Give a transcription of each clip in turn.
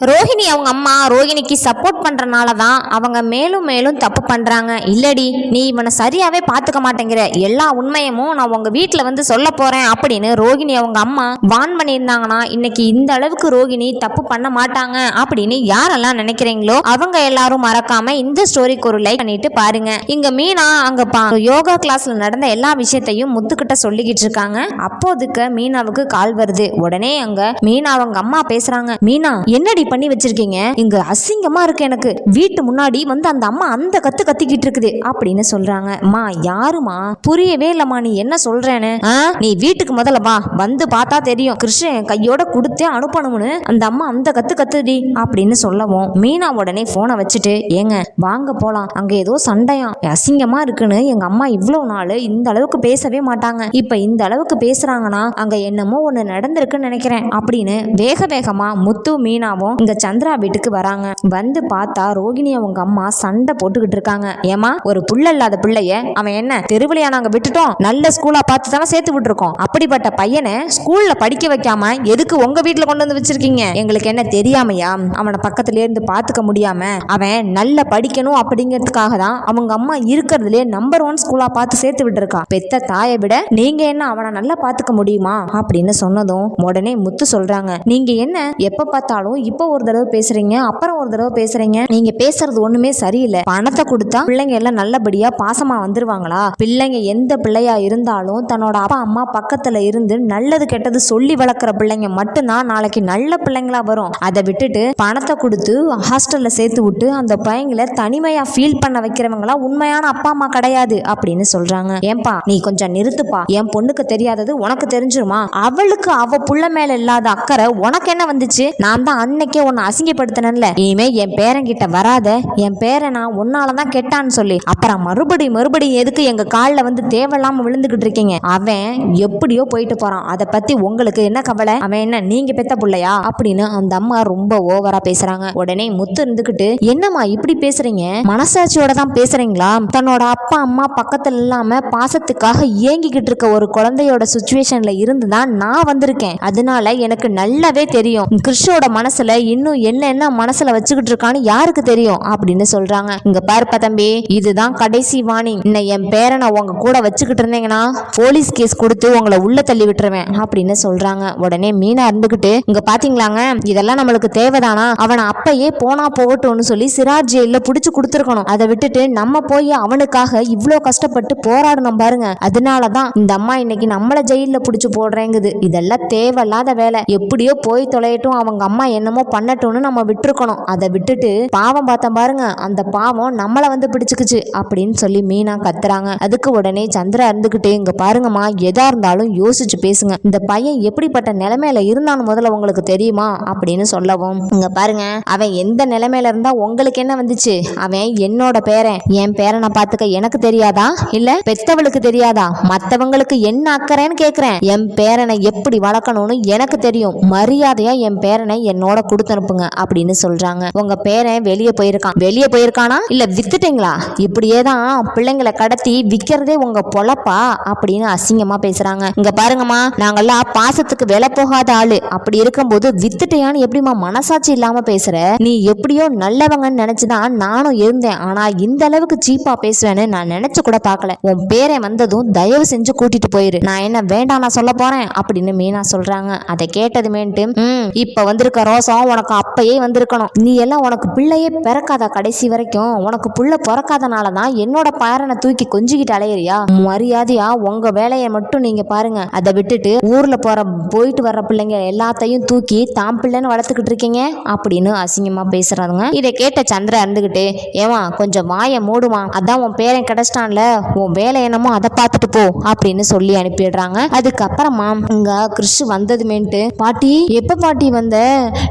ரோஹிணி அவங்க அம்மா ரோஹிணிக்கு சப்போர்ட் பண்ணுறனால தான் அவங்க மேலும் மேலும் தப்பு பண்ணுறாங்க இல்லடி நீ இவனை சரியாகவே பார்த்துக்க மாட்டேங்கிற. எல்லா உண்மையமும் நான் உங்கள் வீட்டில் வந்து சொல்ல போகிறேன் அப்படின்னு ரோஹிணி அவங்க அம்மா வான் பண்ணியிருந்தாங்கன்னா இன்னைக்கு இந்த அளவுக்கு ரோஹிணி தப்பு பண்ண மாட்டாங்க அப்படின்னு யாரெல்லாம் நினைக்கிறீங்களோ அவங்க எல்லாரும் மறக்காம இந்த ஸ்டோரிக்கு ஒரு லைக் பண்ணிட்டு பாருங்க. இங்க மீனா அங்க பா யோகா கிளாஸ்ல நடந்த எல்லா விஷயத்தையும் முத்துக்கிட்ட சொல்லிக்கிட்டு இருக்காங்க. அப்போதுக்கு மீனாவுக்கு கால் வருது. உடனே அங்க மீனா அவங்க அம்மா பேசுறாங்க. மீனா என்னடி பண்ணி வச்சிருக்கீங்க. இங்க அசிங்கமா இருக்கு எனக்கு. வீட்டு முன்னாடி வந்து அந்த அம்மா அந்த கத்து கத்திக்கிட்டு இருக்குது. அப்படின்னு சொல்றாங்க. அம்மா யாருமா புரியவே இல்லம்மா நீ என்ன சொல்றேன்னு? நீ வீட்டுக்கு முதல்ல வா. வந்து பார்த்தா தெரியும். கிருஷ்ணன் கையோட கொடுத்தே அனுப்பணும்னு அந்த அம்மா அந்த கத்து கத்துடி அப்படின்னு சொல்லவும் மீனா உடனே போனை வச்சுட்டு ஏங்க வாங்க போலாம். அங்க ஏதோ சண்டையாம். அசிங்கமா இருக்குன்னு எங்க அம்மா இவ்வளவு நாள் இந்த அளவுக்கு பேசவே மாட்டாங்க. இப்ப இந்த அளவுக்கு பேசுறாங்கன்னா அங்க என்னமோ ஒண்ணு நடந்திருக்குன்னு நினைக்கிறேன் அப்படின்னு வேக வேகமா முத்து மீனாவும் இங்க சந்திரா வீட்டுக்கு வராங்க. வந்து பார்த்தா ரோகிணி அவங்க அம்மா சண்டை போட்டுக்கிட்டு இருக்காங்க. ஏமா ஒரு புள்ள இல்லாத பிள்ளைய அவன் என்ன தெருவிலையா நாங்க விட்டுட்டோம்? நல்ல ஸ்கூலா பார்த்து தானே சேர்த்து விட்டுருக்கோம். அப்படிப்பட்ட பையனை ஸ்கூல்ல படிக்க வைக்காம எதுக்கு உங்க வீட்டுல கொண்டு வந்து வச்சிருக்கீங்க? எங்களுக்கு என்ன தெரியாமையா? அவனை பக்கத்துல இருந்து பாத்துக்க முடியாம அவன் நல்ல படிக்கணும் அப்படிங்கிறதுக்காக தான் அவங்க அம்மா இருக்கிறதுலே நம்பர் ஒன் ஸ்கூலா பார்த்து சேர்த்து விட்டுருக்கா. பெத்த தாயை விட நீங்க என்ன அவனை நல்லா பாத்துக்க முடியுமா? அப்படின்னு சொன்னதும் உடனே முத்து சொல்றாங்க. நீங்க என்ன எப்ப பார்த்தாலும் இப்போ ஒரு தடவை பேசுறீங்க அப்புறம் ஒரு தடவை பேசுறீங்க. நீங்க பேசுறது ஒண்ணுமே சரியில்லை. பணத்தை கொடுத்தா பிள்ளைங்க எல்லாம் நல்லபடியா பாசமா வந்துருவாங்களா? பிள்ளைங்க எந்த பிள்ளையா இருந்தாலும் தன்னோட அப்பா அம்மா பக்கத்துல இருந்து நல்லது கெட்டது சொல்லி வளர்க்குற பிள்ளைங்க மட்டும்தான் நாளைக்கு நல்ல பிள்ளைங்களா வரும். அதை விட்டுட்டு பணத்தை கொடுத்து ஹாஸ்டல்ல சேர்த்து விட்டு அந்த பையங்களை தனிமையா ஃபீல் பண்ண வைக்கிறவங்களா உண்மையான அப்பா அம்மா கிடையாது அப்படின்னு சொல்றாங்க. ஏன்பா நீ கொஞ்சம் நிறுத்துப்பா. என் பொண்ணுக்கு தெரியாதது உனக்கு தெரிஞ்சிருமா? அவளுக்கு அவ புள்ள மேல இல்லாத அக்கறை உனக்கு என்ன வந்துச்சு? நான் தான் அன்னைக்கு உன்னை அசிங்கப்படுத்தினேன்ல. இனிமே என் பேரன்கிட்ட வராத. என் பேரை நான் உன்னாலதான் கெட்டான்னு சொல்லி. அப்புறம் மறுபடி மறுபடியும் எதுக்கு எங்க காலில் வந்து தேவையில்லாம விழுந்துகிட்டு இருக்கீங்க? அவன் எப்படியோ போயிட்டு போறான். அதை பத்தி உங்களுக்கு என்ன கவலை? அவன் என்ன நீங்க பெத்த பிள்ளையா? அப்படின்னு அந்த அம்மா ரொம்ப ஓவரா பேசுறாங்க. உடனே முத்து இருந்துகிட்டு என்னம்மா இப்படி பேசுறீங்க? மனசாட்சியோட தான் பேசுறீங்களா? தன்னோட அப்பா அம்மா பக்கத்துல இல்லாம பாசத்துக்காக ஏங்கிக்கிட்டு இருக்க ஒரு குழந்தையோட சுச்சுவேஷன்ல இருந்து தான் நான் வந்திருக்கேன். அதனால எனக்கு நல்லாவே தெரியும். கிறிஷோட மனசுல இன்னும் என்னென்ன மனசுல வச்சுக்கிட்டு இருக்கான்னு யாருக்கு தெரியும்? அப்படின்னு சொல்றாங்க. இங்க பாருப்பா தம்பி இதுதான் கடைசி வாணி இன்னும் என் பேரனை உங்க கூட வச்சுக்கிட்டு இருந்தீங்கன்னா போலீஸ் கேஸ் கொடுத்து உங்களை உள்ள தள்ளி விட்டுருவேன் அப்படின்னு சொல்றாங்க. உடனே மீனா இருந்துகிட்டு இங்க பாத்தீங்களாங்க? இதெல்லாம் நம்மளுக்கு தேவைதானா? அவனை அப்பயே போனா போகட்டும்னு சொல்லி சிராஜ் ஜெயில புடிச்சு கொடுத்துருக்கணும். அதை விட்டுட்டு நம்ம போய் அவனுக்காக இவ்வளோ கஷ்டப்பட்டு போராடணும் பாருங்க. அதனாலதான் இந்த அம்மா இன்னைக்கு நம்மள ஜெயில புடிச்சு போடுறேங்குது. இதெல்லாம் தேவையில்லாத வேலை. எப்படியோ போய் தொலையட்டும். அவங்க அம்மா என்னமோ பண்ணட்டும்னு நம்ம விட்டுருக்கணும். அதை விட்டுட்டு பாவம் பார்த்தோம் பாருங்க அந்த பாவம் நம்மளை வந்து பிடிச்சுக்குச்சு அப்படின்னு சொல்லி மீனா கத்துறாங்க. அதுக்கு உடனே சந்திரா இருந்துகிட்டு இங்க பாருங்கம்மா எதா இருந்தாலும் யோசிச்சு பேசுங்க. இந்த பையன் எப்படிப்பட்ட நிலைமையில இருந்தான்னு முதல்ல உங்களுக்கு தெரியுமா? அப்படின்னு சொல்லவும். இங்க பாருங்க அவன் எந்த நிலைமையில இருந்தா உங்களுக்கு என்ன வந்துச்சு? அவன் என்னோட பேரன். என் பேரனை பார்த்துக்க எனக்கு தெரியாதா? இல்ல பெத்தவளுக்கு தெரியாதா? மத்தவங்களுக்கு என்ன அக்கறைன்னு கேக்குறேன். என் பேரனை எப்படி வளர்க்கணும்னு எனக்கு தெரியும். மரியாதையா என் பேரனை என்னோட கொடுத்து அனுப்புங்க அப்படின்னு சொல்றாங்க. உங்க பேரன் வெளியே போயிருக்கான். வெளியே போயிருக்கானா? இல்ல வித்துட்டீங்களா? இப்படியே தான் பிள்ளைங்களை கடத்தி விக்கிறதே உங்க பொழப்பா? அப்படின்னு அசிங்கமா பேசுறாங்க. இங்க பாருங்கம்மா நாங்கெல்லாம் பாசத்துக்கு விலை போகாத ஆளு. அப்படி இருக்கும்போது வித்துட்டையான்னு எப்படிம்மா மனசாட்சி இல்லாம பேசுற? நீ எப்படியோ நல்லவங்கன்னு நினைச்சுதான் நானும் இருந்தேன். ஆனா இந்த அளவுக்கு சீப்பா பேசுவேன்னு நான் நினைச்சு கூட பார்க்கல. உன் பேரை வந்ததும் தயவு செஞ்சு கூட்டிட்டு போயிரு. நான் என்ன வேண்டாம் நான் சொல்ல போறேன் அப்படின்னு மீனா சொல்றாங்க. அதை கேட்டதுமேன்ட்டு ம் இப்ப வந்திருக்க ரோசம் உனக்கு அப்பயே வந்திருக்கணும். நீ எல்லாம் உனக்கு பிள்ளையே பிறக்காத கடைசி வரைக்கும் உனக்கு புள்ள பிறக்காதனால தான் என்னோட பேரனை தூக்கி கொஞ்சிக்கிட்டு அலையறியா? மரியாதையா உங்க வேலையை மட்டும் நீங்க பாருங்க. அதை விட்டுட்டு ஊர்ல போற போயிட்டு வர்ற பிள்ளைங்க எல்லாத்தையும் தூக்கி தான் பிள்ளைன்னு வளர்த்துக்கிட்டு இருக்கீங்க? அப்படின்னு அசிங்கமா பேசுறாங்க. இதை கேட்ட சந்திர இருந்துகிட்டு ஏமா கொஞ்சம் வாயை மூடுமா? அதான் உன் பேரன் கிடைச்சிட்டான்ல. உன் வேலை என்னமோ அதை பார்த்துட்டு போ அப்படின்னு சொல்லி அனுப்பிடுறாங்க. அதுக்கப்புறமா இங்க கிறிஷ் வந்ததுமேன்ட்டு பாட்டி எப்ப பாட்டி வந்த?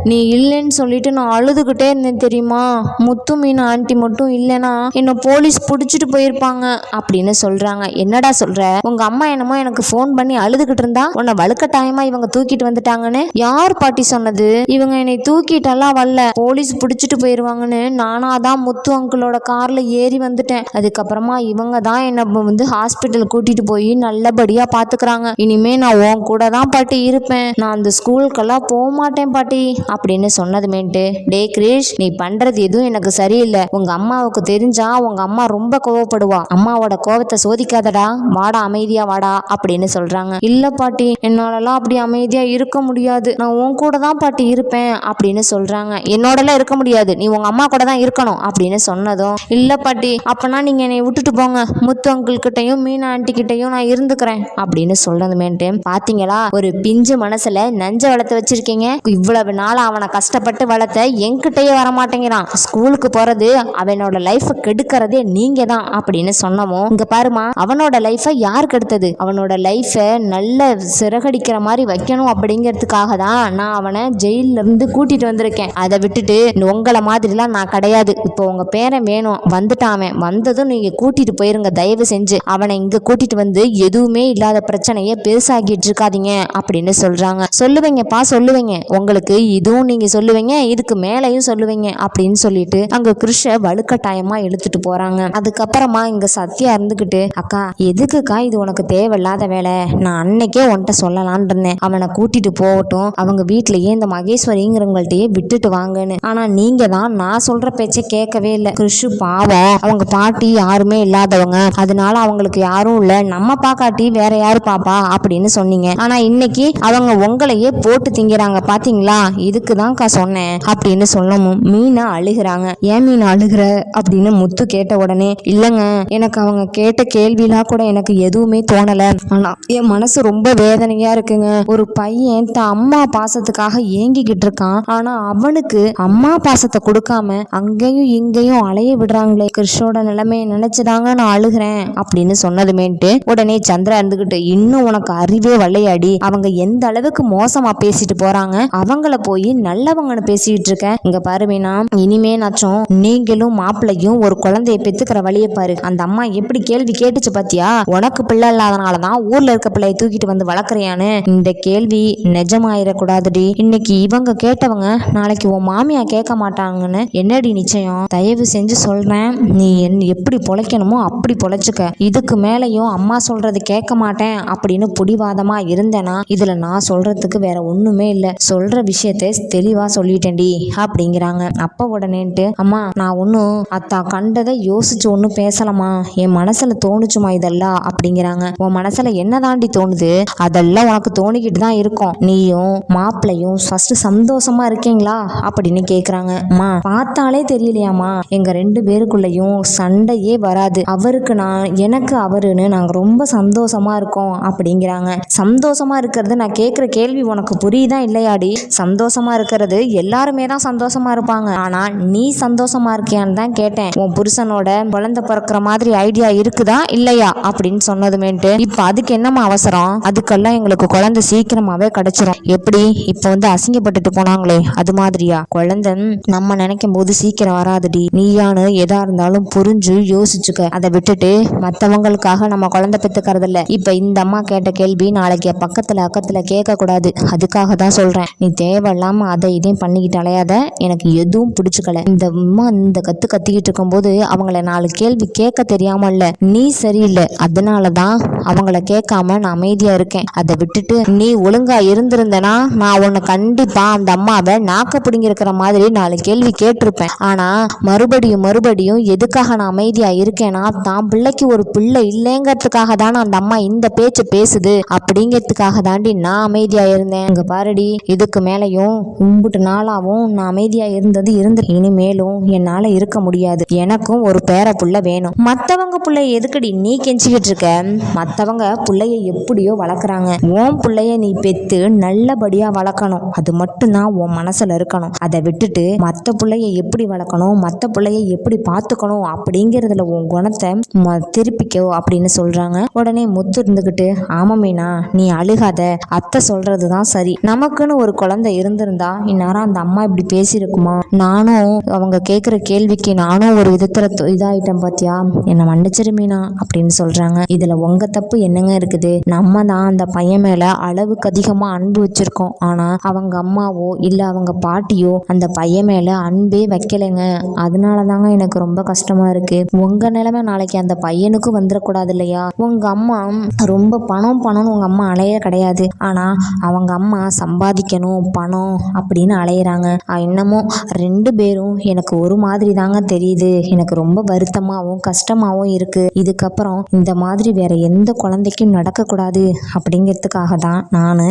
நீ இல்லைன்னு சொல்லிட்டு நான் அழுதுகிட்டே இருந்தேன் தெரியுமா? முத்து மீன் ஆண்டி மட்டும் இல்லைன்னா என்னை போலீஸ் பிடிச்சிட்டு போயிருப்பாங்க அப்படின்னு சொல்றாங்க. என்னடா சொல்ற? உங்க அம்மா என்னமோ எனக்கு ஃபோன் பண்ணி அழுதுகிட்டு இருந்தா உன்னை வலுக்கட்டாயமா இவங்க தூக்கிட்டு வந்துட்டாங்கன்னு? யார் பாட்டி சொன்னது? இவங்க என்னை தூக்கிட்டெல்லாம் வரல. போலீஸ் பிடிச்சிட்டு போயிருவாங்கன்னு நானா தான் முத்து அங்கிளோட கார்ல ஏறி வந்துட்டேன். அதுக்கப்புறமா இவங்க தான் என்னை வந்து ஹாஸ்பிட்டல் கூட்டிட்டு போய் நல்லபடியா பாத்துக்கிறாங்க. இனிமே நான் உன் கூட தான் பாட்டி இருப்பேன். நான் அந்த ஸ்கூலுக்கெல்லாம் போக மாட்டேன் பாட்டி. அப்படி அப்படின்னு சொன்னதுமேட்டு டே கிரீஷ் நீ பண்றது எதுவும் எனக்கு சரியில்லை. உங்க அம்மாவுக்கு தெரிஞ்சா உங்க அம்மா ரொம்ப கோவப்படுவா. அம்மாவோட கோவத்தை சோதிக்காதடா. வாடா அமைதியா வாடா அப்படின்னு சொல்றாங்க. இல்ல பாட்டி என்னாலலாம் அப்படி அமைதியா இருக்க முடியாது. நான் உன் கூட தான் பாட்டி இருப்பேன் அப்படின்னு சொல்றாங்க. என்னோடலாம் இருக்க முடியாது. நீ உங்க அம்மா கூட தான் இருக்கணும் அப்படின்னு சொன்னதும் இல்ல பாட்டி அப்பனா நீங்க என்னை விட்டுட்டு போங்க. முத்து அங்கிள் கிட்டயும் மீனா ஆண்டி கிட்டையும் நான் இருந்துக்கிறேன் அப்படின்னு சொல்றதுமேட்டு பாத்தீங்களா? ஒரு பிஞ்சு மனசுல நஞ்ச வளர்த்து வச்சிருக்கீங்க. இவ்வளவு நாள் அவனை கஷ்டப்பட்டு வளர்த்த என்கிட்டயே வர மாட்டேங்கிறான் ஸ்கூலுக்கு போறது அவனோட லைஃபை கெடுக்கிறதே நீங்க தான் அப்படின்னு சொன்னமோ இங்க பாருமா அவனோட லைஃபை யார் கெடுத்தது? அவனோட லைஃபை நல்ல சிறகடிக்கிற மாதிரி வைக்கணும் அப்படிங்கிறதுக்காக தான் நான் அவனை ஜெயில இருந்து கூட்டிட்டு வந்திருக்கேன். அதை விட்டுட்டு உங்களை மாதிரிலாம் நான் கிடையாது. இப்போ உங்க பேரன் வேணும். வந்துட்டான் அவன். வந்ததும் நீங்க கூட்டிட்டு போயிருங்க. தயவு செஞ்சு அவனை இங்க கூட்டிட்டு வந்து எதுவுமே இல்லாத பிரச்சனையை பெருசாகிட்டு இருக்காதீங்க அப்படின்னு சொல்றாங்க. சொல்லுவீங்கப்பா சொல்லுவீங்க. உங்களுக்கு இதுவும் நீங்க சொல்லுவீங்க இதுக்கு மேலேயும் சொல்லுவீங்க அப்படின்னு சொல்லிட்டு அங்க கிருஷ வலுக்கட்டாயமாக இழுத்துட்டு போறாங்க. அதுக்கப்புறமா இங்கே சத்யா இருந்துக்கிட்டு அக்கா எதுக்குக்கா இது உனக்கு தேவையில்லாத வேலை? நான் அன்னைக்கே உன்கிட்ட சொல்லலான் இருந்தேன். அவனை கூட்டிட்டு போகட்டும். அவங்க வீட்லயே இந்த மகேஸ்வரிங்கிறவங்கள்ட்டயே விட்டுட்டு வாங்கன்னு. ஆனா நீங்க தான் நான் சொல்ற பேச்சை கேட்கவே இல்லை. கிருஷு பாவம். அவங்க பாட்டி யாருமே இல்லாதவங்க. அதனால அவங்களுக்கு யாரும் இல்ல. நம்ம பாக்காட்டி வேற யாரு பாப்பா? அப்படின்னு சொன்னீங்க. ஆனா இன்னைக்கு அவங்க உங்களையே போட்டு திங்கிறாங்க. பாத்தீங்களா? இதுக்கு தான்க்கா சொன்னேன் அப்படின்னு சொல்லவும் மீனா அழுகிறாங்க. ஏன் மீன் அழுகுற? அப்படின்னு முத்து கேட்ட உடனே இல்லைங்க எனக்கு அவங்க கேட்ட கேள்விலாம் கூட எனக்கு எதுவுமே தோணல. ஆனா என் மனசு ரொம்ப வேதனையா இருக்குங்க. ஒரு பையன் தன் அம்மா பாசத்துக்காக ஏங்கிக்கிட்டு இருக்கான். ஆனா அவனுக்கு அம்மா பாசத்தை கொடுக்காம அங்கேயும் இங்கேயும் அலைய விடுறாங்களே. கிருஷ்ணோட நிலைமையை நினைச்சுதாங்க நான் அழுகிறேன் அப்படின்னு சொன்னதுமேட்டு உடனே சந்திரா இருந்துகிட்டு இன்னும் உனக்கு அறிவே வல்லையாடி. அவங்க எந்த அளவுக்கு மோசமா பேசிட்டு போறாங்க அவங்கள போய் நல்லவங்கன்னு பேசிட்டு இருக்கேன் இங்க பாரு மீனா இனிமே நாச்சும் நீங்களும் மாப்பிள்ளையும் ஒரு குழந்தைய பெத்துக்கிற வழியை பாரு. அந்த அம்மா எப்படி கேள்வி கேட்டுச்சு பாத்தியா? உனக்கு பிள்ளை இல்லாதனாலதான் ஊர்ல இருக்க பிள்ளைய தூக்கிட்டு வந்து வளர்க்குறியான்னு. இந்த கேள்வி நிஜமாயிடக்கூடாதுடி இன்னைக்கு இவங்க கேட்டவங்க நாளைக்கு உன் மாமியா கேட்க மாட்டாங்கன்னு என்னடி நிச்சயம்? தயவு செஞ்சு சொல்றேன். நீ என் எப்படி பொழைக்கணுமோ அப்படி பொழைச்சுக்க. இதுக்கு மேலையும் அம்மா சொல்றது கேட்க மாட்டேன் அப்படின்னு புடிவாதமா இருந்தேனா இதுல நான் சொல்றதுக்கு வேற ஒண்ணுமே இல்லை. சொல்ற விஷயத்தை தெளிவாக சொல்லிட்டேன்டி அப்படிங்கிறாங்க. அப்போ உடனேன்ட்டு அம்மா நான் ஒன்றும் அத்தா கண்டதை யோசிச்சு ஒன்றும் பேசலாமா என் மனசுல தோணுச்சுமா இதெல்லாம்? அப்படிங்கிறாங்க. உன் மனசுல என்ன தாண்டி தோணுது? அதெல்லாம் உனக்கு தோணிக்கிட்டு தான் இருக்கும். நீயும் மாப்பிள்ளையும் ஃபர்ஸ்ட் சந்தோஷமா இருக்கீங்களா? அப்படின்னு கேட்குறாங்க அம்மா பார்த்தாலே தெரியலையாம்மா. எங்க ரெண்டு பேருக்குள்ளேயும் சண்டையே வராது. அவருக்கு நான் எனக்கு அவருன்னு நாங்கள் ரொம்ப சந்தோஷமா இருக்கோம். அப்படிங்கிறாங்க. சந்தோஷமா இருக்கிறது நான் கேட்குற கேள்வி உனக்கு புரியுதா இல்லையாடி? சந்தோஷமா இருக்கிறது எல்லாருமே தான் சந்தோஷமா இருப்பாங்க. ஆனா நீ சந்தோஷமா இருக்கியான்னு தான் கேட்டேன். உன் புருஷனோட குழந்தை பிறக்கிற மாதிரி ஐடியா இருக்குதா இல்லையா? அப்படின்னு சொன்னதுமேட்டு இப்ப அதுக்கு என்னம்மா அவசரம்? அதுக்கெல்லாம் எங்களுக்கு குழந்தை சீக்கிரமாவே கிடைச்சிரும். எப்படி? இப்ப வந்து அசிங்கப்பட்டுட்டு போனாங்களே அது மாதிரியா? குழந்தை நம்ம நினைக்கும் போது சீக்கிரம் வராதுடி. நீயானு எதா இருந்தாலும் புரிஞ்சு யோசிச்சுக்க. அதை விட்டுட்டு மத்தவங்களுக்காக நம்ம குழந்தை பெத்துக்கிறது இல்ல இப்ப இந்த அம்மா கேட்ட கேள்வி நாளைக்கு பக்கத்துல அக்கத்துல கேட்க கூடாது அதுக்காக தான் சொல்றேன். நீ தேவையில்லாம அதை இதையும் பண்ணிக்கிட்டு அலையாத எனக்கு எதுவும் பிடிச்சிக்கல. இந்த அம்மா இந்த கத்து கத்திக்கிட்டு இருக்கும்போது அவங்கள நாலு கேள்வி கேட்க தெரியாம இல்ல நீ சரியில்லை. அதனால தான் அவங்கள கேட்காம நான் அமைதியா இருக்கேன். அதை விட்டுட்டு நீ ஒழுங்கா இருந்திருந்தனா நான் உன்னை கண்டிப்பா அந்த அம்மாவை நாக்க பிடிங்கிருக்கிற மாதிரி நாலு கேள்வி கேட்டிருப்பேன். ஆனா மறுபடியும் மறுபடியும் எதுக்காக நான் அமைதியா இருக்கேன்னா தான் பிள்ளைக்கு ஒரு பிள்ளை இல்லைங்கிறதுக்காக தானே அந்த அம்மா இந்த பேச்சு பேசுது. அப்படிங்கிறதுக்காக தாண்டி நான் அமைதியா இருந்தேன். இங்கே பாருடி இதுக்கு மேலையும் கும்பிட்டு நாளாவும் நான் அமைதியா இருந்தது இருந்து இனிமேலும் என்னால இருக்க முடியாது. எனக்கும் ஒரு பேர புள்ள வேணும். மத்தவங்க பிள்ளைய எதுக்கடி நீ கெஞ்சிக்கிட்டு இருக்க? மத்தவங்க புள்ளைய எப்படியோ வளர்க்குறாங்க. உன் புள்ளைய நீ பெத்து நல்லபடியா வளர்க்கணும். அது மட்டும்தான் உன் மனசுல இருக்கணும். அதை விட்டுட்டு மத்த புள்ளைய எப்படி வளர்க்கணும்? மத்த புள்ளைய எப்படி பார்த்துக்கணும்? அப்படிங்கிறதுல உன் குணத்தை ம- திருப்பிக்கோ அப்படின்னு சொல்றாங்க. உடனே முத்து இருந்துகிட்டு ஆமாம் மீனா நீ அழுகாத. அத்தை சொல்கிறது தான் சரி. நமக்குன்னு ஒரு குழந்தை இருந்திருந்தா இந்நேரம் அந்த அம்மா இப்படி பேசியிருக்குமா? நானும் அவங்க கேட்குற கேள்விக்கு நானும் ஒரு விதத்துல இதாகிட்டேன் இதாயிட்டேன் பாத்தியா? என்னை மன்னிச்சிரு மீனா அப்படின்னு சொல்றாங்க. இதுல உங்க தப்பு என்னங்க இருக்குது? நம்ம தான் அந்த பையன் மேல அளவுக்கு அதிகமா அன்பு வச்சிருக்கோம். ஆனா அவங்க அம்மாவோ இல்ல அவங்க பாட்டியோ அந்த பையன் மேல அன்பே வைக்கலைங்க. அதனால தாங்க எனக்கு ரொம்ப கஷ்டமா இருக்கு. உங்க நிலைமை நாளைக்கு அந்த பையனுக்கும் வந்துடக்கூடாது இல்லையா? உங்க அம்மா ரொம்ப பணம் பணம்னு உங்க அம்மா அலைய கிடையாது. ஆனா அவங்க அம்மா சம்பாதிக்கணும் பணம் அப்படின்னு அலையிறாங்க. இன்னமும் ரெண்டு பேரும் எனக்கு ஒரு மாதிரி தாங்க தெரியுது. எனக்கு ரொம்ப வருத்தமாகவும் கஷ்டமாகவும் இருக்குது இதுக்கப்புறம் இந்த மாதிரி வேற எந்த குழந்தைக்கும் நடக்கக்கூடாது அப்படிங்கிறதுக்காக தான் நான்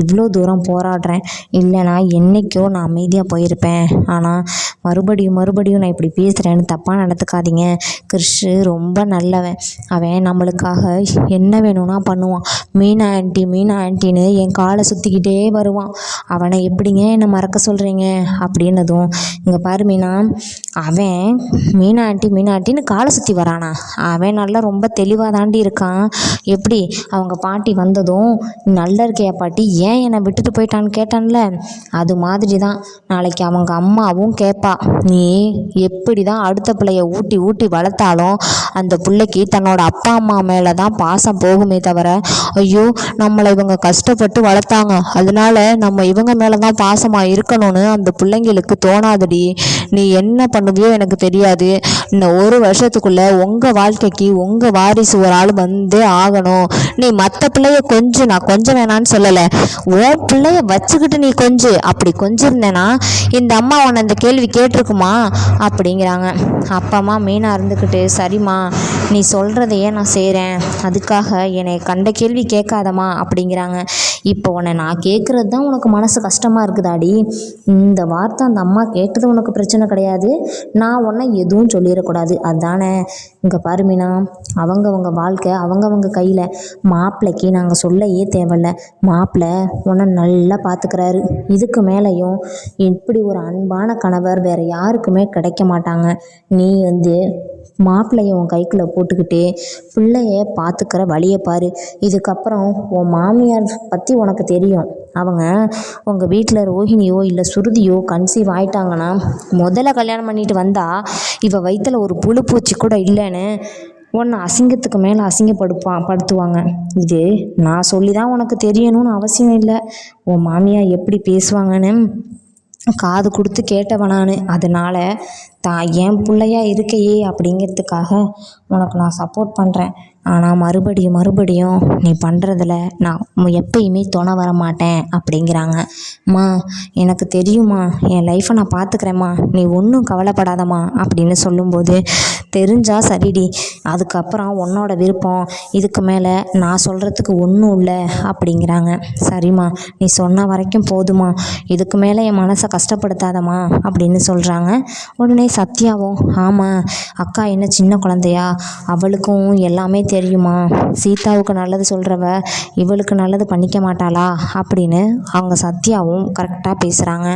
இவ்வளோ தூரம் போராடுறேன். இல்லைனா என்னைக்கோ நான் அமைதியாக போயிருப்பேன். ஆனால் மறுபடியும் மறுபடியும் நான் இப்படி பேசுகிறேன்னு தப்பாக நடத்துக்காதீங்க கிறிஷு ரொம்ப நல்லவன். அவன் நம்மளுக்காக என்ன வேணும்னா பண்ணுவான். மீனா ஆன்ட்டி மீனா ஆண்டின்னு என் காலை சுற்றிக்கிட்டே வருவான். அவனை எப்படிங்க என்னை மறக்க சொல்கிறீங்க அப்படின்னதும் இங்கே பாரு மீனா அவன் மீனாட்டி மீனாட்டின்னு காலை சுற்றி வரானா. அவன் நல்லா ரொம்ப தெளிவாக தாண்டி இருக்கான். எப்படி? அவங்க பாட்டி வந்ததும் நல்லா இருக்கையா பாட்டி? ஏன் என்னை விட்டுட்டு போயிட்டான்னு கேட்டான்ல? அது மாதிரி தான் நாளைக்கு அவங்க அம்மாவும் கேட்பா நீ எப்படி தான் அடுத்த பிள்ளைய ஊட்டி ஊட்டி வளர்த்தாலும் அந்த பிள்ளைக்கு தன்னோட அப்பா அம்மா மேலே தான் பாசம் போகுமே தவிர ஐயோ நம்மளை இவங்க கஷ்டப்பட்டு வளர்த்தாங்க. அதனால நம்ம இவங்க மேலே தான் பாசம் சந்தோஷமாக இருக்கணும்னு அந்த பிள்ளைங்களுக்கு தோணாதடி. நீ என்ன பண்ணுவியோ எனக்கு தெரியாது. இன்னும் ஒரு வருஷத்துக்குள்ளே உங்கள் வாழ்க்கைக்கு உங்கள் வாரிசு ஒரு ஆள் வந்தே ஆகணும். நீ மற்ற பிள்ளைய கொஞ்சம் நான் கொஞ்சம் வேணான்னு சொல்லலை. உன் பிள்ளைய வச்சுக்கிட்டு நீ கொஞ்சம் அப்படி கொஞ்சிருந்தேன்னா இந்த அம்மா உன்னை இந்த கேள்வி கேட்டிருக்குமா? அப்படிங்கிறாங்க. அப்பா அம்மா மீனாக இருந்துக்கிட்டு சரிம்மா நீ சொல்கிறதையே நான் செய்கிறேன் அதுக்காக என்னை கண்ட கேள்வி கேட்காதம்மா அப்படிங்கிறாங்க. இப்போ உன்னை நான் கேட்குறது தான் உனக்கு மனசு கஷ்டமாக இருக்குதாடி? இந்த வார்த்தை அந்த அம்மா கேட்டது உனக்கு பிரச்சனை கிடையாது. நான் உன்னை எதுவும் சொல்லிடக்கூடாது. அதானே? இங்கே பாரு மீனா. அவங்கவங்க வாழ்க்கை அவங்கவங்க கையில் மாப்பிள்ளைக்கு நாங்கள் சொல்லயே தேவையில்ல. மாப்பிள்ளை உன்னை நல்லா பார்த்துக்கிறாரு இதுக்கு மேலேயும் இப்படி ஒரு அன்பான கணவர் வேறு யாருக்குமே கிடைக்க மாட்டாங்க. நீ வந்து மாப்பிள்ளைய உன் கைக்குள்ளே போட்டுக்கிட்டு பிள்ளைய பார்த்துக்கிற வழியை பாரு. இதுக்கப்புறம் உன் மாமியார் பற்றி உனக்கு தெரியும். அவங்க உங்கள் வீட்டில் ரோஹிணியோ இல்லை சுருதியோ கன்சீவ் ஆயிட்டாங்கன்னா முதல்ல கல்யாணம் பண்ணிட்டு வந்தா இவ வயிற்றில் ஒரு புழு பூச்சி கூட இல்லைன்னு உன்னை அசிங்கத்துக்கு மேலே அசிங்கப்படுப்பான் படுத்துவாங்க. இது நான் சொல்லி தான் உனக்கு தெரியணும்னு அவசியம் இல்லை. உன் மாமியார் எப்படி பேசுவாங்கன்னு காது கொடுத்து கேட்டவன் நான். அதனால் தான் என் பிள்ளையா இருக்கையே அப்படிங்கிறதுக்காக உனக்கு நான் சப்போர்ட் பண்ணுறேன் ஆனால் மறுபடியும் மறுபடியும் நீ பண்ணுறதுல நான் எப்பயுமே துணை வர மாட்டேன் அப்படிங்கிறாங்க. மா எனக்கு தெரியுமா என் லைஃப்பை நான் பார்த்துக்கிறேம்மா நீ ஒன்றும் கவலைப்படாதம்மா அப்படின்னு சொல்லும்போது தெரிஞ்சா சரிடி அதுக்கப்புறம் உன்னோட விருப்பம் இதுக்கு மேலே நான் சொல்கிறதுக்கு ஒன்றும் இல்லை அப்படிங்கிறாங்க. சரிம்மா நீ சொன்ன வரைக்கும் போதுமா இதுக்கு மேலே என் மனசை கஷ்டப்படுத்தாதம்மா அப்படின்னு சொல்கிறாங்க உடனே சத்யாவும் ஆமாம் அக்கா என்ன சின்ன குழந்தையா அவளுக்கும் எல்லாமே தெரியுமா? சீதாவுக்கு நல்லது சொல்கிறவ இவளுக்கு நல்லது பண்ணிக்க மாட்டாளா? அப்படின்னு அவங்க சத்யாவும் கரெக்டாக பேசுகிறாங்க